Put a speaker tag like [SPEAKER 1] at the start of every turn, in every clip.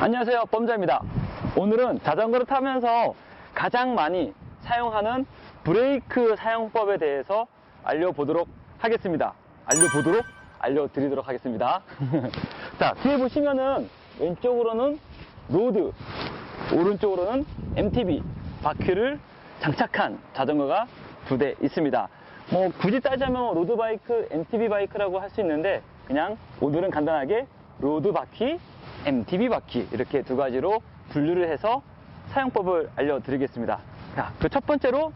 [SPEAKER 1] 안녕하세요. 범자입니다. 오늘은 자전거를 타면서 가장 많이 사용하는 브레이크 사용법에 대해서 알려보도록 하겠습니다. 알려보도록? 알려드리도록 하겠습니다. 자 뒤에 보시면은 왼쪽으로는 로드 오른쪽으로는 MTB 바퀴를 장착한 자전거가 두 대 있습니다. 뭐 굳이 따지자면 로드 바이크, MTB 바이크라고 할 수 있는데 그냥 오늘은 간단하게 로드 바퀴, MTB 바퀴 이렇게 두 가지로 분류를 해서 사용법을 알려드리겠습니다. 자, 그 첫 번째로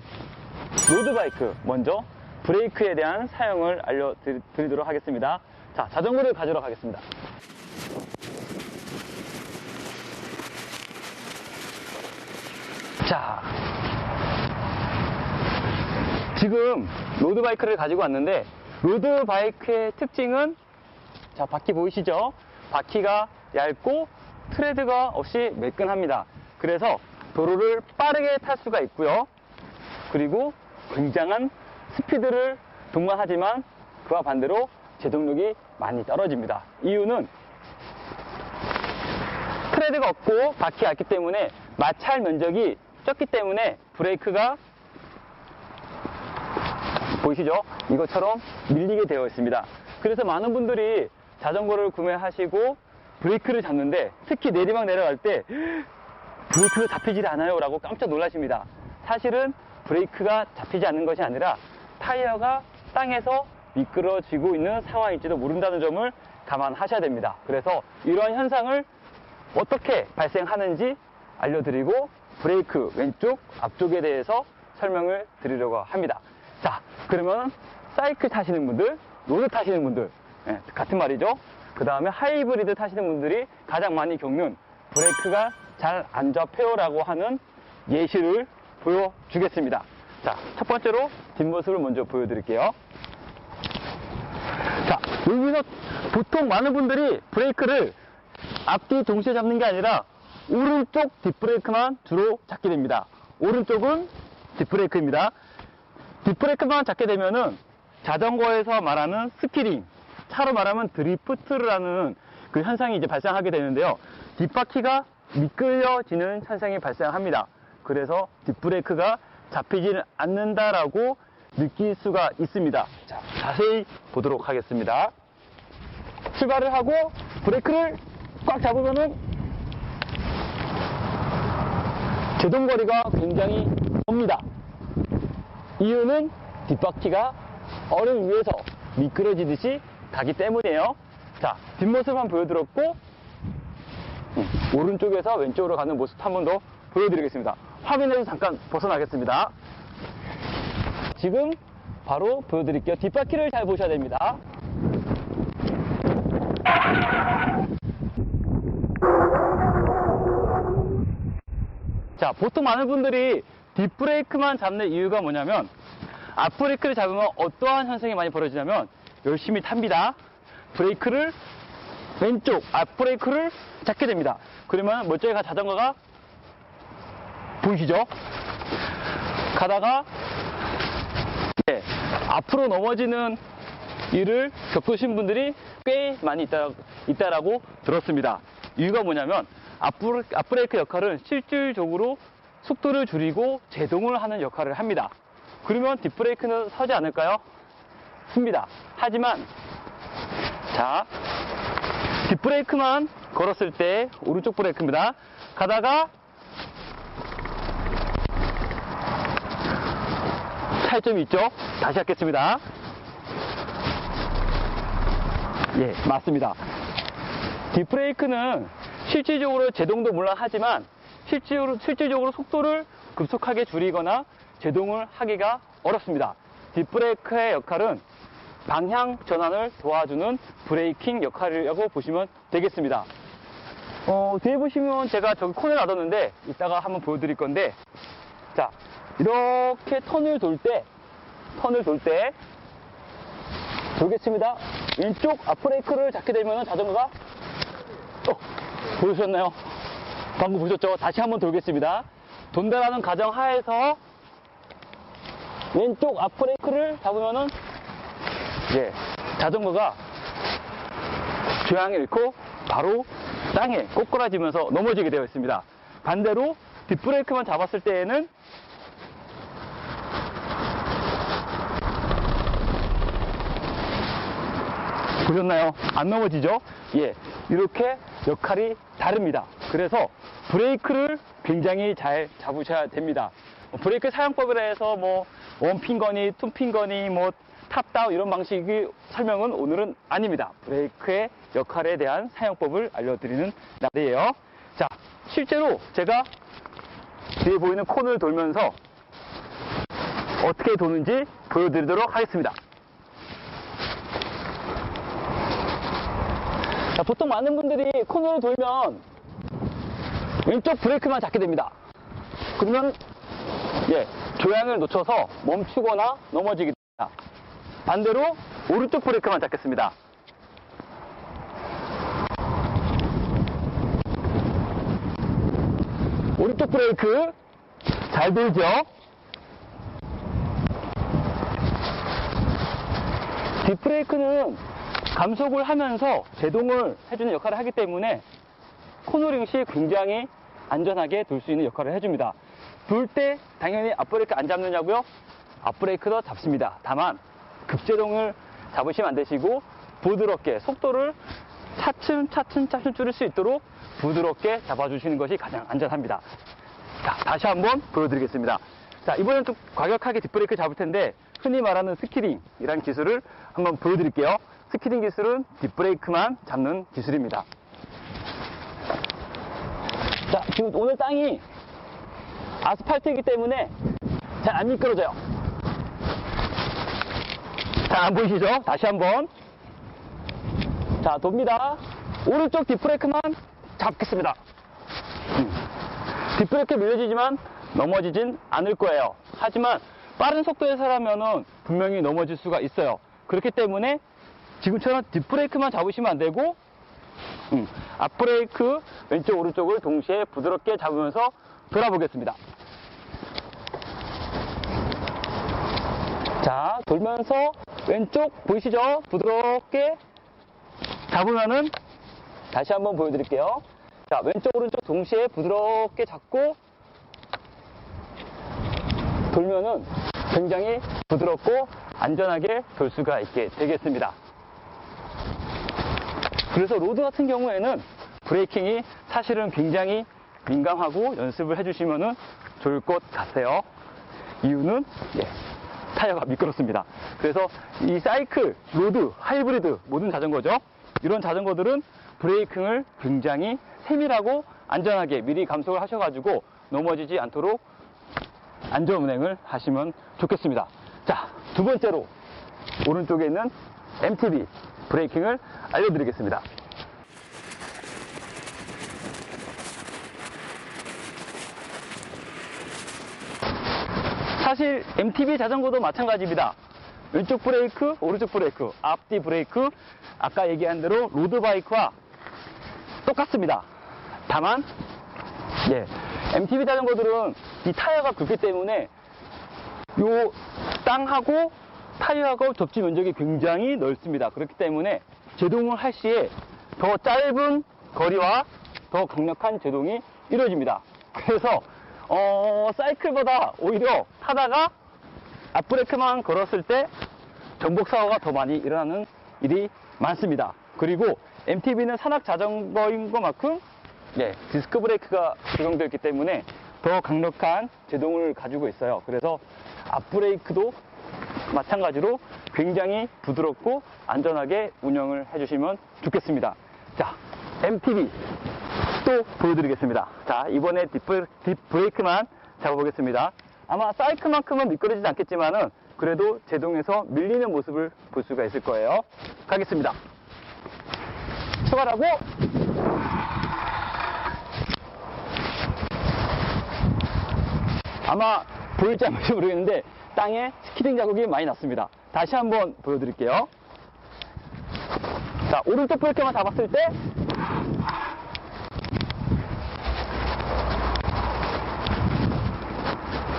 [SPEAKER 1] 로드 바이크 먼저 브레이크에 대한 사용을 알려드리도록 하겠습니다. 자, 자전거를 가지러 가겠습니다. 자, 지금 로드 바이크를 가지고 왔는데 로드 바이크의 특징은 자 바퀴 보이시죠? 바퀴가 얇고 트레드가 없이 매끈합니다. 그래서 도로를 빠르게 탈 수가 있고요. 그리고 굉장한 스피드를 동반하지만 그와 반대로 제동력이 많이 떨어집니다. 이유는 트레드가 없고 바퀴가 얇기 때문에 마찰 면적이 적기 때문에 브레이크가 보이시죠? 이것처럼 밀리게 되어 있습니다. 그래서 많은 분들이 자전거를 구매하시고 브레이크를 잡는데 특히 내리막 내려갈 때 브레이크가 잡히질 않아요 라고 깜짝 놀라십니다. 사실은 브레이크가 잡히지 않는 것이 아니라 타이어가 땅에서 미끄러지고 있는 상황일지도 모른다는 점을 감안하셔야 됩니다. 그래서 이러한 현상을 어떻게 발생하는지 알려드리고 브레이크 왼쪽 앞쪽에 대해서 설명을 드리려고 합니다. 자, 그러면 사이클 타시는 분들, 로드 타시는 분들, 예, 같은 말이죠. 그 다음에 하이브리드 타시는 분들이 가장 많이 겪는 브레이크가 잘 안 잡혀요라고 하는 예시를 보여주겠습니다. 자, 첫 번째로 뒷모습을 먼저 보여드릴게요. 자, 여기서 보통 많은 분들이 브레이크를 앞뒤 동시에 잡는 게 아니라 오른쪽 뒷브레이크만 주로 잡게 됩니다. 오른쪽은 뒷브레이크입니다. 뒷브레이크만 잡게 되면은 자전거에서 말하는 스키링, 차로 말하면 드리프트라는 그 현상이 이제 발생하게 되는데요. 뒷바퀴가 미끌려지는 현상이 발생합니다. 그래서 뒷브레이크가 잡히지 않는다라고 느낄 수가 있습니다. 자, 자세히 보도록 하겠습니다. 출발을 하고 브레이크를 꽉 잡으면은 제동거리가 굉장히 멉니다. 이유는 뒷바퀴가 얼음 위에서 미끄러지듯이 가기 때문이에요. 자, 뒷모습 한번 보여드렸고, 음, 오른쪽에서 왼쪽으로 가는 모습 한 번 더 보여드리겠습니다. 화면에서 잠깐 벗어나겠습니다. 지금 바로 보여드릴게요. 뒷바퀴를 잘 보셔야 됩니다. 자, 보통 많은 분들이 뒷브레이크만 잡는 이유가 뭐냐면 앞브레이크를 잡으면 어떠한 현상이 많이 벌어지냐면 열심히 탑니다. 브레이크를 왼쪽 앞브레이크를 잡게 됩니다. 그러면 멀쩡히 가 자전거가 보이시죠? 가다가 네, 앞으로 넘어지는 일을 겪으신 분들이 꽤 많이 있다, 있다라고 들었습니다. 이유가 뭐냐면 앞브레- 앞브레이크 역할은 실질적으로 속도를 줄이고 제동을 하는 역할을 합니다. 그러면 뒷브레이크는 서지 않을까요? 씁니다. 하지만 자 뒷브레이크만 걸었을 때 오른쪽 브레이크입니다. 가다가 차이점이 있죠? 다시 하겠습니다. 예, 맞습니다. 뒷브레이크는 실질적으로 제동도 물론 하지만 실질적으로, 실질적으로 속도를 급속하게 줄이거나 제동을 하기가 어렵습니다. 뒷브레이크의 역할은 방향 전환을 도와주는 브레이킹 역할이라고 보시면 되겠습니다. 어, 뒤에 보시면 제가 저기 콘을 놔뒀는데 이따가 한번 보여드릴 건데 자 이렇게 턴을 돌 때 턴을 돌 때 돌겠습니다. 왼쪽 앞브레이크를 잡게 되면 자전거가 어, 보셨나요? 방금 보셨죠? 다시 한번 돌겠습니다. 돈다라는 가정 하에서 왼쪽 앞브레이크를 잡으면은 예, 자전거가 조향을 잃고 바로 땅에 꼬꾸라지면서 넘어지게 되어 있습니다. 반대로 뒷브레이크만 잡았을 때에는 보셨나요? 안 넘어지죠? 예. 이렇게 역할이 다릅니다. 그래서 브레이크를 굉장히 잘 잡으셔야 됩니다. 브레이크 사용법에 대해서 뭐 원핑거니 투핑거니 뭐 탑다운 이런 방식의 설명은 오늘은 아닙니다. 브레이크의 역할에 대한 사용법을 알려드리는 날이에요. 자, 실제로 제가 뒤에 보이는 코너를 돌면서 어떻게 도는지 보여드리도록 하겠습니다. 자, 보통 많은 분들이 코너를 돌면 왼쪽 브레이크만 잡게 됩니다. 그러면 예, 조향을 놓쳐서 멈추거나 넘어지게 됩니다. 반대로 오른쪽 브레이크만 잡겠습니다. 오른쪽 브레이크 잘 들죠? 뒷브레이크는 감속을 하면서 제동을 해주는 역할을 하기 때문에 코너링 시 굉장히 안전하게 돌 수 있는 역할을 해줍니다. 돌 때 당연히 앞브레이크 안 잡느냐고요? 앞브레이크도 잡습니다. 다만 급제동을 잡으시면 안 되시고 부드럽게 속도를 차츰 차츰 차츰 줄일 수 있도록 부드럽게 잡아주시는 것이 가장 안전합니다. 자, 다시 한번 보여드리겠습니다. 자, 이번엔 좀 과격하게 뒷브레이크 잡을 텐데 흔히 말하는 스키링이라는 기술을 한번 보여드릴게요. 스키링 기술은 뒷브레이크만 잡는 기술입니다. 자, 지금 오늘 땅이 아스팔트이기 때문에 잘 안 미끄러져요. 잘 안 보이시죠? 다시 한번. 자, 돕니다. 오른쪽 뒷브레이크만 잡겠습니다. 음. 뒷브레이크 밀려지지만 넘어지진 않을 거예요. 하지만 빠른 속도에서 라면은 분명히 넘어질 수가 있어요. 그렇기 때문에 지금처럼 뒷브레이크만 잡으시면 안 되고 음, 앞브레이크 왼쪽 오른쪽을 동시에 부드럽게 잡으면서 돌아보겠습니다. 자 돌면서 왼쪽 보이시죠? 부드럽게 잡으면은 다시 한번 보여드릴게요. 자 왼쪽 오른쪽 동시에 부드럽게 잡고 돌면은 굉장히 부드럽고 안전하게 돌 수가 있게 되겠습니다. 그래서 로드 같은 경우에는 브레이킹이 사실은 굉장히 민감하고 연습을 해주시면 좋을 것 같아요. 이유는 예, 타이어가 미끄럽습니다. 그래서 이 사이클, 로드, 하이브리드 모든 자전거죠. 이런 자전거들은 브레이킹을 굉장히 세밀하고 안전하게 미리 감속을 하셔가지고 넘어지지 않도록 안전 운행을 하시면 좋겠습니다. 자, 두 번째로 오른쪽에 있는 MTB 브레이킹을 알려드리겠습니다. 사실 MTB 자전거도 마찬가지입니다. 왼쪽 브레이크, 오른쪽 브레이크, 앞뒤 브레이크, 아까 얘기한 대로 로드바이크와 똑같습니다. 다만, 예, MTB 자전거들은 이 타이어가 굵기 때문에 요 땅하고 타이어하고 접지 면적이 굉장히 넓습니다. 그렇기 때문에 제동을 할 시에 더 짧은 거리와 더 강력한 제동이 이루어집니다. 그래서 어, 사이클보다 오히려 타다가 앞브레이크만 걸었을 때 전복 사고가 더 많이 일어나는 일이 많습니다. 그리고 MTB는 산악 자전거인 것만큼 예, 디스크 브레이크가 적용되어 있기 때문에 더 강력한 제동을 가지고 있어요. 그래서 앞브레이크도 마찬가지로 굉장히 부드럽고 안전하게 운영을 해주시면 좋겠습니다. 자, MTB 또 보여드리겠습니다. 자, 이번에 뒷브레이크만 잡아보겠습니다. 아마 사이클만큼은 미끄러지지 않겠지만은 그래도 제동에서 밀리는 모습을 볼 수가 있을 거예요. 가겠습니다. 출발하고 아마 보일지 안 보일지 모르겠는데 땅에 스키딩 자국이 많이 났습니다. 다시 한번 보여드릴게요. 자, 오른쪽 브레이크만 잡았을 때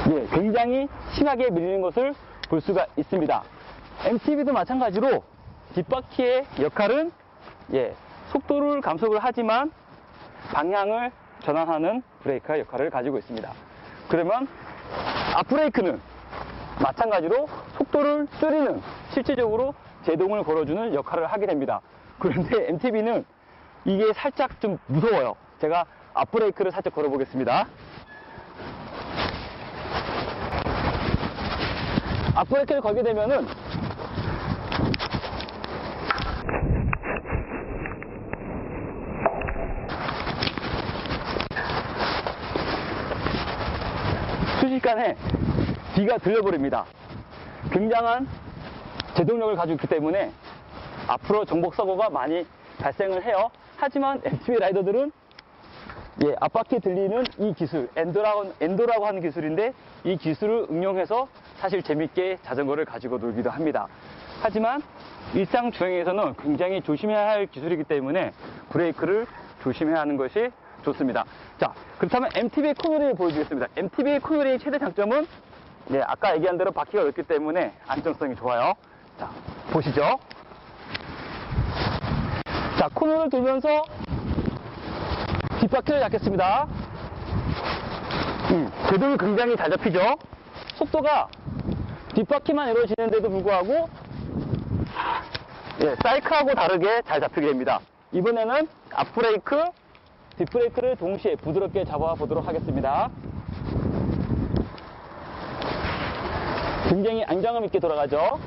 [SPEAKER 1] 예, 굉장히 심하게 밀리는 것을 볼 수가 있습니다. MTB도 마찬가지로 뒷바퀴의 역할은 예, 속도를 감속을 하지만 방향을 전환하는 브레이크의 역할을 가지고 있습니다. 그러면 앞브레이크는 마찬가지로 속도를 줄이는 실질적으로 제동을 걸어주는 역할을 하게 됩니다. 그런데 MTB는 이게 살짝 좀 무서워요. 제가 앞브레이크를 살짝 걸어보겠습니다. 앞브레이크를 걸게 되면은 순식간에 뒤가 들려버립니다. 굉장한 제동력을 가지고 있기 때문에 앞으로 정복 사고가 많이 발생을 해요. 하지만 MTB 라이더들은 예, 앞바퀴 들리는 이 기술, 엔도라고, 엔도라고 하는 기술인데 이 기술을 응용해서 사실 재밌게 자전거를 가지고 놀기도 합니다. 하지만 일상 주행에서는 굉장히 조심해야 할 기술이기 때문에 브레이크를 조심해야 하는 것이 좋습니다. 자, 그렇다면 MTB의 코너링을 보여주겠습니다. MTB의 코너링의 최대 장점은 예, 아까 얘기한 대로 바퀴가 넓기 때문에 안정성이 좋아요. 자, 보시죠. 자, 코너를 돌면서 뒷바퀴를 잡겠습니다. 음, 제동이 굉장히 잘 잡히죠? 속도가 뒷바퀴만 이루어지는데도 불구하고 예, 사이클하고 다르게 잘 잡히게 됩니다. 이번에는 앞브레이크, 뒷브레이크를 동시에 부드럽게 잡아보도록 하겠습니다. 굉장히 안정감 있게 돌아가죠?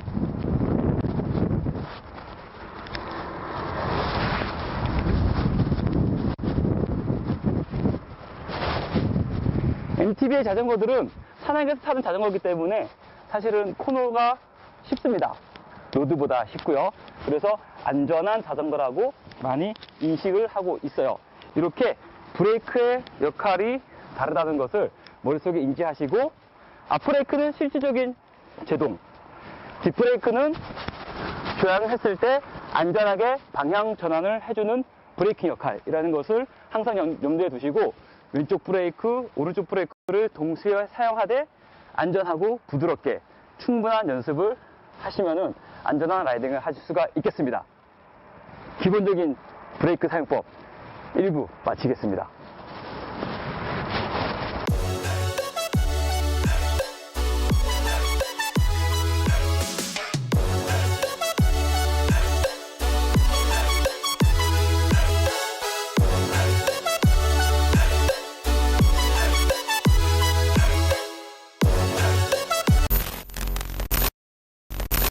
[SPEAKER 1] MTB의 자전거들은 산악에서 타는 자전거이기 때문에 사실은 코너가 쉽습니다. 로드보다 쉽고요. 그래서 안전한 자전거라고 많이 인식을 하고 있어요. 이렇게 브레이크의 역할이 다르다는 것을 머릿속에 인지하시고 앞브레이크는 실질적인 제동, 뒷브레이크는 조향했을 때 안전하게 방향 전환을 해주는 브레이킹 역할이라는 것을 항상 염- 염두에 두시고 왼쪽 브레이크, 오른쪽 브레이크를 동시에 사용하되 안전하고 부드럽게 충분한 연습을 하시면은 안전한 라이딩을 하실 수가 있겠습니다. 기본적인 브레이크 사용법 1부 마치겠습니다.